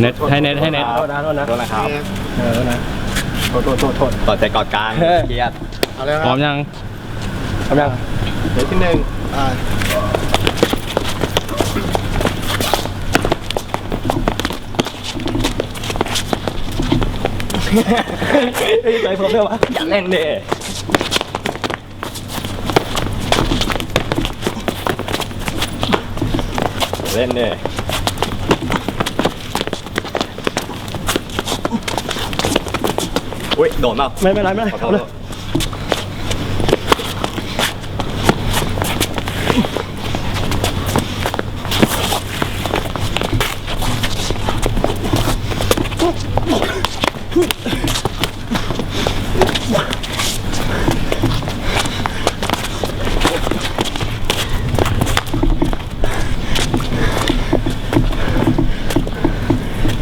เน็ตให้เน็ตให้เน็ตโทษนะโทษนะโทษนะครับเออนะโทษโทษโทษโทษกอดใจกอดกลางเฮ้ยเครียดเอาเลยคพร้รัอบมยังทำยังเดี๋ยวที่หนึ่งอ่าใจผมเลยวะอย่าเล่นดิอย่าเล่นดิ อุ้ยโดนเปล่าไม่เป็นไรไม่เป็นไรขอโทเอาษเลย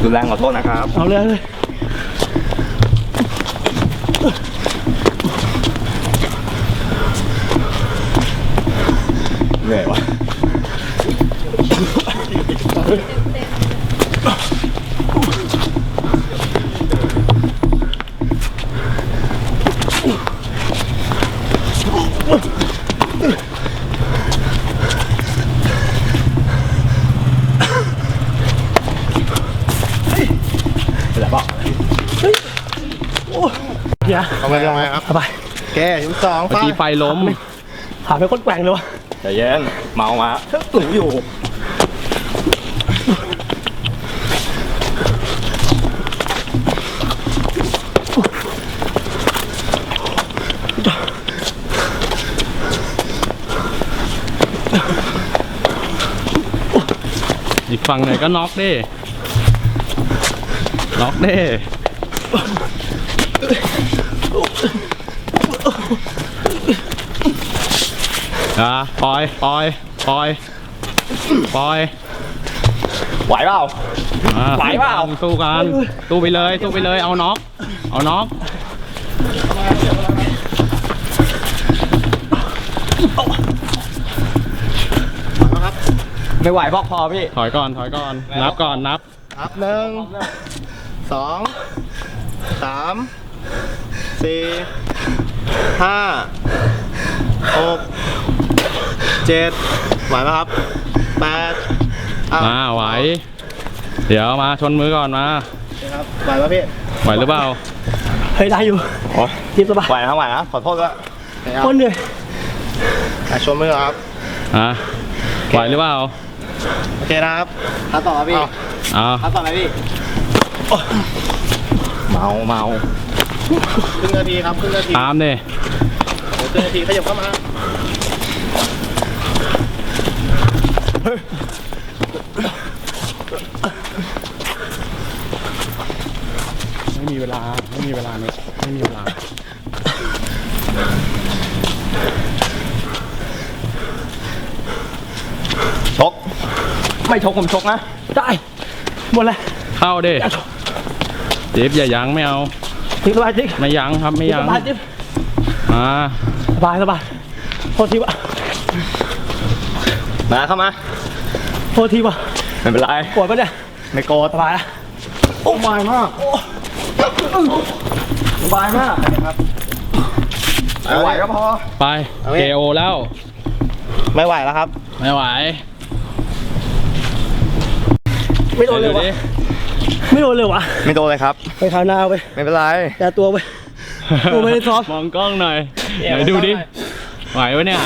รุนแรงขอโทษนะครับ เอาเลยเอาเลย เห เอาไปเอาไปครับ เอาไปแกชิ้นสองเมื่อป้ากี้ไฟล้มหาเป็นคนแกว่งเลยวะใจเย็นเมามาหนูอยู่อีกฝั่งไหนก็น็อกดิน็อกดิ อะปล่อยปล่อยปล่อยปล่อยไหวเปล่า อะไหวเปล่า สู้กันสู้ไปเลยสู้ไปเลยเอาน็อกเอาน็อกไม่ไหวบอกพอพี่ถอยก่อนถอยก่อน นับก่อนนับ ครับหนึ่งสองสาม สี่ห้าหกเจ็ดไหวไหมครับแปดอ้าวมาไหว เดี๋ยวมาชนมือก่อนมา ครับไหวไหมพี่ไหวหรือเปล่า เฮ้ยได้อยู่โอ้ยทีมสบายไหวนะไหวนะขอโทษด้วยไหนครับคนเหนื่อยอะชมมือครับ อะ ไหวหรือเปล่าโอเคนะครับท่าต่อครับพี่อ่าท่าต่อไหมพี่เมาเมา ครึ่งนาทีครับครึ่งนาทีตามดิเดี๋ยวครึ่งนาทีขยับเข้ามาไม่มีเวลาไม่มีเวลาเนี่ยไม่มีเวลาชกไม่ชกผมชกนะ ได้ หมดเลยเข้าดิจิ๊บอย่ายั้งไม่เอา ทีมสบายจริงไม่ยั้งครับไม่ทีมยั้สงบายจริงอ่าสบายสบายโทษทีวะมาเข้ามาโทษทีวะไม่เป็นไรปวดปะเนี่ยไม่โกรธสบายละโอ้สบายมากสบายมากครับไม่ไหวก็พอไปเอาไว้เกโอแล้ว ไม่ไหวแล้วครับ ไม่ไหว ไม่โดนเลยวะดิ ไม่โดนเลยวะไม่โดนเลยครับ ไปคราวหน้าไปไม่เป็นไร แต่ตัวไปกูไม่ได้ซ้อมมองกล้องหน่อยไหนดูดิไหวปะเนี่ย